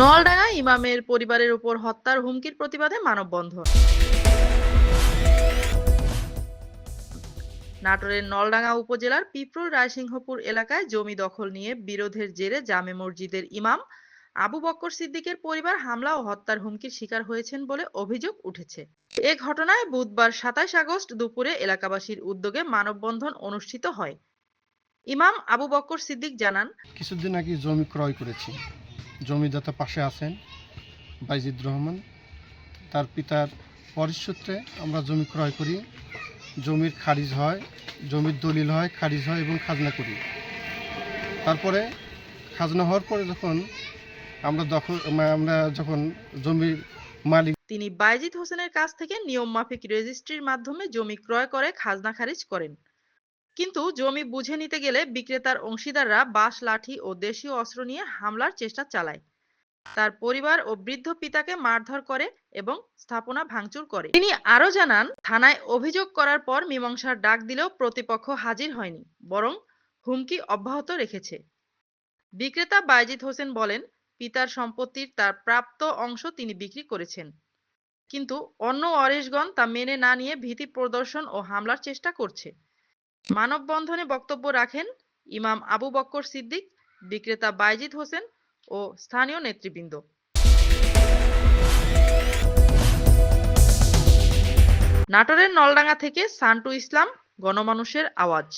নলডাঙ্গা ইমামের পরিবারের উপর হত্যার হুমকির প্রতিবাদে মানববন্ধন। নাটোরের নলডাঙ্গা উপজেলার পিপরুল রায়সিংহপুর এলাকায় জমি দখল নিয়ে বিরোধের জেরে জামে মসজিদের ইমাম আবু বক্কর সিদ্দিকের পরিবার হামলা ও হত্যার হুমকির শিকার হয়েছেন বলে অভিযোগ উঠেছে। এ ঘটনায় বুধবার সাতাশ আগস্ট দুপুরে এলাকাবাসীর উদ্যোগে মানববন্ধন অনুষ্ঠিত হয়। ইমাম আবু বক্কর সিদ্দিক জানান, কিছুদিন আগে জমি ক্রয় করেছি। জমিদাতা পাশে আছেন বাইজিদ রহমান। তার পিতার পরিসূত্রে আমরা জমি ক্রয় করি, জমির খারিজ হয়, জমির দলিল হয়, খারিজ হয় এবং খাজনা করি। তারপরে খাজনা হওয়ার পরে যখন আমরা দখল আমরা যখন জমির মালিক তিনি বাইজিদ হোসেনের কাছ থেকে নিয়ম মাফিক রেজিস্ট্রির মাধ্যমে জমি ক্রয় করে, খাজনা খারিজ করেন। কিন্তু জমি বুঝে নিতে গেলে বিক্রেতার অংশীদাররা বাঁশ, লাঠি ও দেশীয় অস্ত্র নিয়ে হামলার চেষ্টা চালায়। তার পরিবার ও বৃদ্ধ পিতাকে মারধর করে এবং স্থাপনা ভাঙচুর করে। তিনি আরও জানান, থানায় অভিযোগ করার পর মীমাংসার ডাক দিলেও প্রতিপক্ষ হাজির হয়নি, বরং হুমকি অব্যাহত রেখেছে। বিক্রেতা বাইজিদ হোসেন বলেন, পিতার সম্পত্তির তার প্রাপ্ত অংশ তিনি বিক্রি করেছেন। কিন্তু অন্য অরেশগণ তা মেনে না নিয়ে ভীতি প্রদর্শন ও হামলার চেষ্টা করছে। মানববন্ধনে বক্তব্য রাখেন ইমাম আবু বক্কর সিদ্দিক, বিক্রেতা বাইজিদ হোসেন ও স্থানীয় নেতৃবৃন্দ। নাটোরের নলডাঙ্গা থেকে সান্টু ইসলাম, গণমানুষের আওয়াজ।